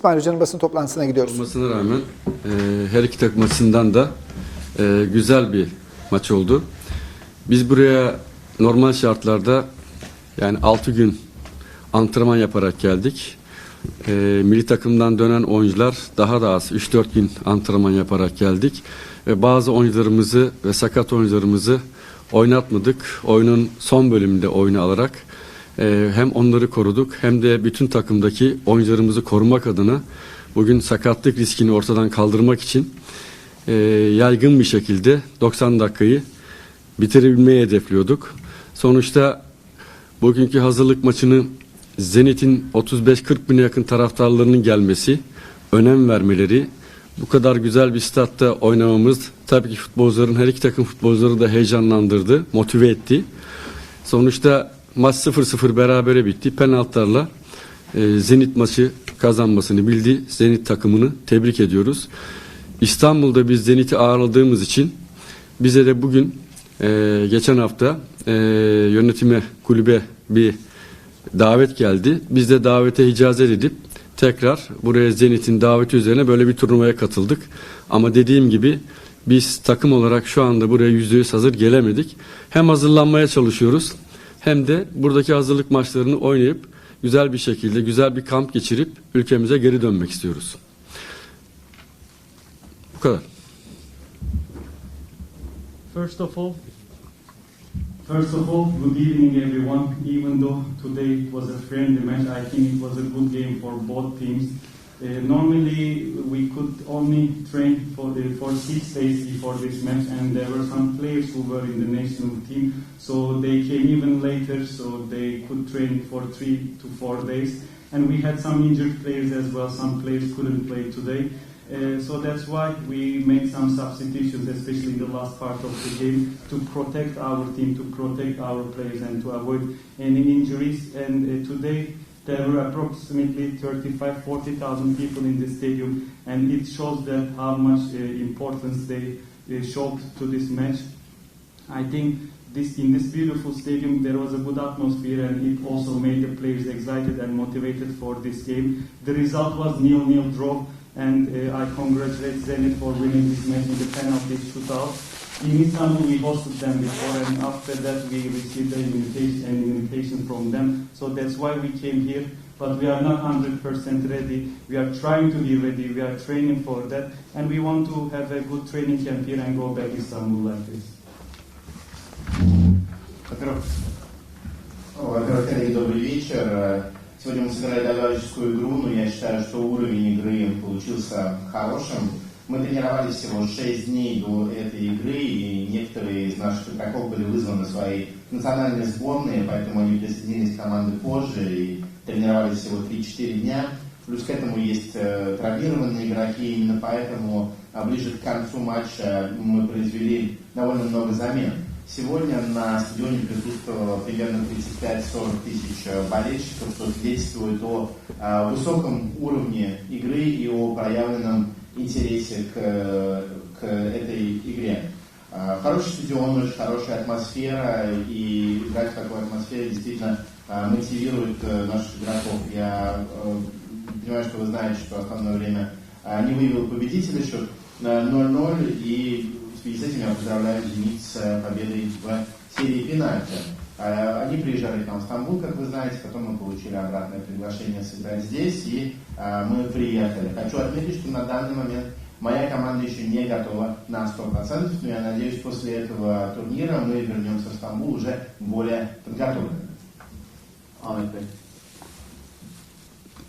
İsmail Hoca'nın basın toplantısına gidiyoruz. olmasına rağmen e, her iki takım açısından da e, güzel bir maç oldu. Biz buraya normal şartlarda yani 6 gün antrenman yaparak geldik. E, milli takımdan dönen oyuncular daha da az 3-4 gün antrenman yaparak geldik. Ve bazı oyuncularımızı ve sakat oyuncularımızı oynatmadık. Oyunun son bölümünde oyunu alarak e, hem onları koruduk hem de bütün takımdaki oyuncularımızı korumak adına bugün sakatlık riskini ortadan kaldırmak için e, yaygın bir şekilde 90 dakikayı bitirebilmeyi hedefliyorduk. Sonuçta bugünkü hazırlık maçını Zenit'in 35-40 bine yakın taraftarlarının gelmesi, önem vermeleri, bu kadar güzel bir statta oynamamız tabii ki futbolcuların her iki takım futbolcuları da heyecanlandırdı, motive etti. Sonuçta maç 0-0 berabere bitti. Penaltılarla e, Zenit maçı kazanmasını bildi. Zenit takımını tebrik ediyoruz. İstanbul'da biz Zenit'i ağırladığımız için bize de bugün e, geçen hafta e, yönetime kulübe bir davet geldi. Biz de davete icazet edip tekrar buraya Zenit'in daveti üzerine böyle bir turnuvaya katıldık. Ama dediğim gibi biz takım olarak şu anda buraya yüzde yüz hazır gelemedik. Hem hazırlanmaya çalışıyoruz hem de buradaki hazırlık maçlarını oynayıp güzel bir şekilde güzel bir kamp geçirip ülkemize geri dönmek istiyoruz. Bu kadar. First of all, First of all, good evening everyone. Even though today it was a friendly match, I think it was a good game for both teams. Uh, normally we could only train for the, for six days before this match, and there were some players who were in the national team, so they came even later, so they could train for three to four days. And we had some injured players as well. Some players couldn't play today. Uh, so that's why we made some substitutions, especially in the last part of the game, to protect our team, to protect our players, and to avoid any injuries. And uh, today there were approximately 35, 40,000 people in the stadium, and it shows that how much uh, importance they uh, showed to this match. I think this in this beautiful stadium there was a good atmosphere and it also made the players excited and motivated for this game. The result was nil-nil draw and uh, I congratulate Zenit for winning this match in the penalty shootout. In Istanbul we hosted them before and after that we received an invitation, an invitation from them. So that's why we came here. But we are not 100% ready. We are trying to be ready. We are training for that. And we want to have a good training camp here and go back to Istanbul like this. Во-первых, ну, во-первых, коллеги, добрый вечер. Сегодня мы сыграли товарищескую игру, но я считаю, что уровень игры получился хорошим. Мы тренировались всего 6 дней до этой игры, и некоторые из наших игроков были вызваны свои национальные сборные, поэтому они присоединились к команде позже и тренировались всего 3-4 дня. Плюс к этому есть э, травмированные игроки, именно поэтому а, ближе к концу матча мы произвели довольно много замен. Сегодня на стадионе присутствовало примерно 35-40 тысяч э, болельщиков, что свидетельствует о э, высоком уровне игры и о проявленном интересе к, э, к этой игре. Хороший стадион, очень хорошая атмосфера, и играть в такой атмосфере действительно мотивирует наших игроков. Я понимаю, что вы знаете, что основное время не выявил победителя, счет э, 0-0, и в связи с этим я поздравляю «Зенит» с победой в серии пенальти. Э, Они приезжали к нам в Стамбул, как вы знаете, потом мы получили обратное приглашение сыграть здесь, и э, мы приехали. Хочу отметить, что на данный момент моя команда еще не готова на 100%, но я надеюсь, после этого турнира мы вернемся в Стамбул уже более подготовленными. Ahmet Bey.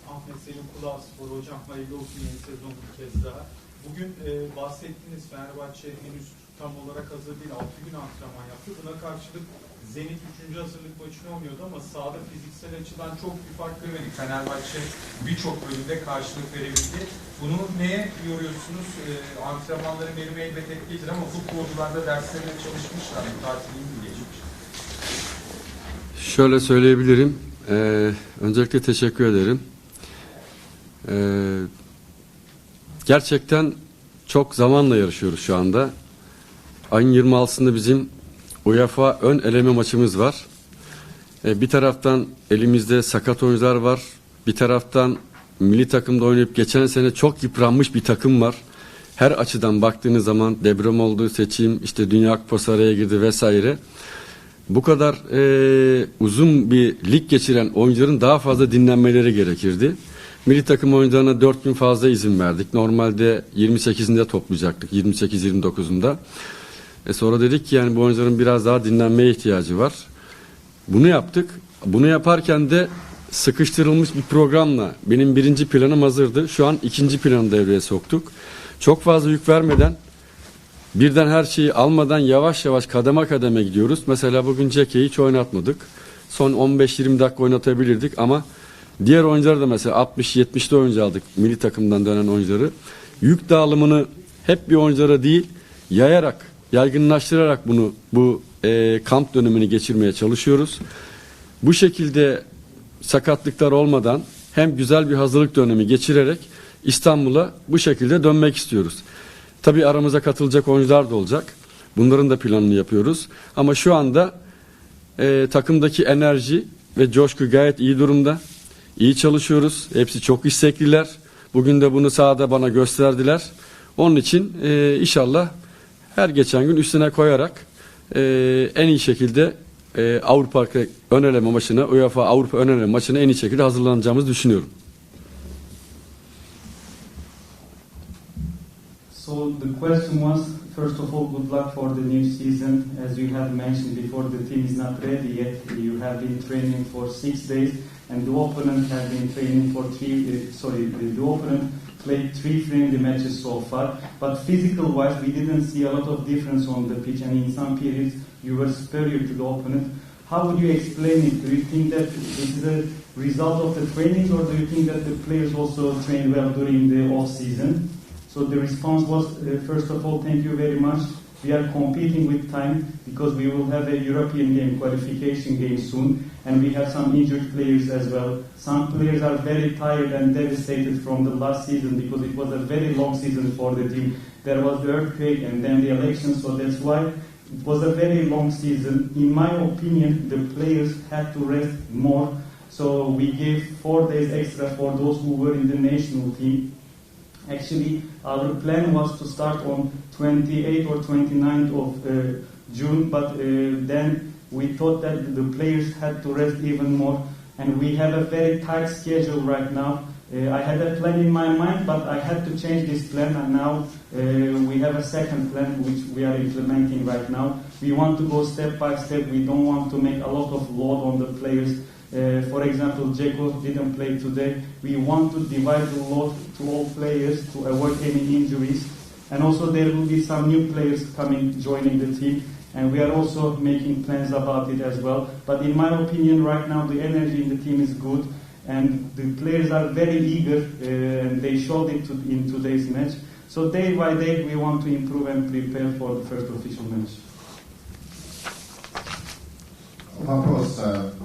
Ahmet Selim Kulağ Spor Hocam hayırlı olsun yeni sezon bir kez daha. Bugün e, bahsettiğiniz Fenerbahçe henüz tam olarak hazır değil. 6 gün antrenman yaptı. Buna karşılık Zenit 3. hazırlık maçını oynuyordu ama sahada fiziksel açıdan çok bir fark görmedik. Fenerbahçe birçok bölümde karşılık verebildi. Bunu neye yoruyorsunuz? E, antrenmanları benim elbet etkilidir ama futbolcular da derslerine çalışmışlar. Tatil iyi mi geçmiş? Şöyle söyleyebilirim. Ee, öncelikle teşekkür ederim. Ee, gerçekten çok zamanla yarışıyoruz şu anda. Ayın 26'sında bizim UEFA ön eleme maçımız var. Ee, bir taraftan elimizde sakat oyuncular var. Bir taraftan milli takımda oynayıp geçen sene çok yıpranmış bir takım var. Her açıdan baktığınız zaman deprem oldu, seçim, işte Dünya Kupası araya girdi vesaire. Bu kadar e, uzun bir lig geçiren oyuncuların daha fazla dinlenmeleri gerekirdi. Milli takım oyuncularına 4 gün fazla izin verdik. Normalde 28'inde toplayacaktık, 28-29'unda. E sonra dedik ki yani bu oyuncuların biraz daha dinlenmeye ihtiyacı var. Bunu yaptık. Bunu yaparken de sıkıştırılmış bir programla benim birinci planım hazırdı. Şu an ikinci planı devreye soktuk. Çok fazla yük vermeden birden her şeyi almadan yavaş yavaş kademe kademe gidiyoruz. Mesela bugün Ceke'yi hiç oynatmadık. Son 15-20 dakika oynatabilirdik ama diğer oyuncuları da mesela 60-70'de oyuncu aldık milli takımdan dönen oyuncuları. Yük dağılımını hep bir oyunculara değil yayarak, yaygınlaştırarak bunu bu e, kamp dönemini geçirmeye çalışıyoruz. Bu şekilde sakatlıklar olmadan hem güzel bir hazırlık dönemi geçirerek İstanbul'a bu şekilde dönmek istiyoruz. Tabii aramıza katılacak oyuncular da olacak. Bunların da planını yapıyoruz. Ama şu anda e, takımdaki enerji ve coşku gayet iyi durumda. İyi çalışıyoruz. Hepsi çok istekliler. Bugün de bunu sahada bana gösterdiler. Onun için e, inşallah her geçen gün üstüne koyarak e, en iyi şekilde e, Avrupa ön eleme maçına, UEFA Avrupa ön eleme maçına en iyi şekilde hazırlanacağımızı düşünüyorum. So the question was, first of all, good luck for the new season. As you have mentioned before, the team is not ready yet. You have been training for six days, and the opponent has been training for three. Uh, sorry, the, the opponent played three friendly matches so far. But physical-wise, we didn't see a lot of difference on the pitch, and in some periods, you were superior to the opponent. How would you explain it? Do you think that this is a result of the training, or do you think that the players also trained well during the off season? So the response was, uh, first of all, thank you very much. We are competing with time because we will have a European game, qualification game soon, and we have some injured players as well. Some players are very tired and devastated from the last season because it was a very long season for the team. There was the earthquake and then the election, so that's why it was a very long season. In my opinion, the players had to rest more, so we gave four days extra for those who were in the national team. Actually, our plan was to start on 28th or 29th of uh, June, but uh, then we thought that the players had to rest even more, and we have a very tight schedule right now. Uh, I had a plan in my mind, but I had to change this plan, and now uh, we have a second plan which we are implementing right now. We want to go step by step. We don't want to make a lot of load on the players. Uh, for example, Dzeko didn't play today. We want to divide the load to all players to avoid any injuries. And also there will be some new players coming, joining the team. And we are also making plans about it as well. But in my opinion, right now the energy in the team is good. And the players are very eager, uh, and they showed it to, in today's match. So day by day, we want to improve and prepare for the first official match. Вопрос.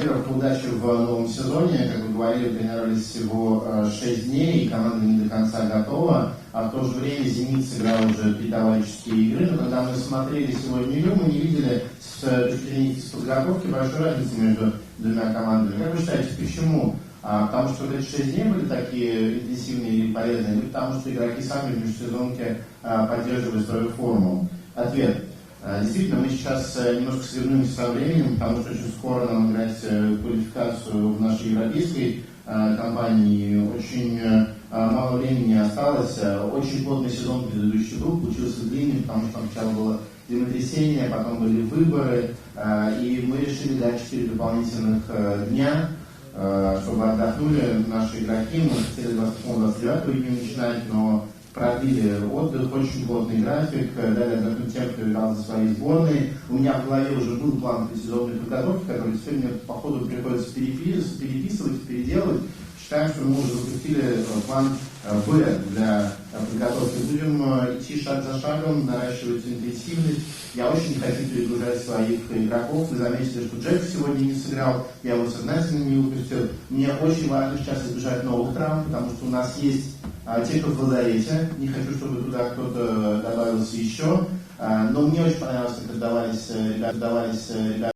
э, Во-первых, удачи в новом сезоне. Как вы говорили, тренировались всего 6 дней, и команда не до конца готова. А в то же время «Зенит» сыграл уже три товарищеские игры. Но когда мы смотрели сегодня игру, мы не видели с э, точки с подготовки большой разницы между двумя командами. Как вы считаете, почему? А, потому что эти шесть дней были такие интенсивные и полезные, или потому что игроки сами в межсезонке а, поддерживали свою форму? Ответ. А, Действительно, мы сейчас э, немножко свернулись со временем, потому что очень скоро нам играть э, квалификацию в нашей европейской э, компании. Очень э, мало времени осталось. Э, Очень плотный сезон предыдущий был, получился длинный, потому что сначала было землетрясение, потом были выборы, э, и мы решили дать 4 дополнительных э, дня, э, чтобы отдохнули наши игроки. Мы хотели 28-29 июня начинать, но продлили отдых, очень плотный график, дали отдохнуть тем, кто играл за свои сборные. У меня в голове уже был план предсезонной подготовки, который теперь мне по ходу приходится перепис- переписывать, переделывать. Считаем, что мы уже запустили э, план э, Б для подготовки. Будем э, идти шаг за шагом, наращивать интенсивность. Я очень не хочу перегружать своих игроков. Вы заметили, что Джек сегодня не сыграл, я его сознательно не выпустил. Мне очень важно сейчас избежать новых травм, потому что у нас есть а, те, кто в лазарете. Не хочу, чтобы туда кто-то добавился еще. А, но мне очень понравилось, как отдавались э, ребята, отдавались э, ребята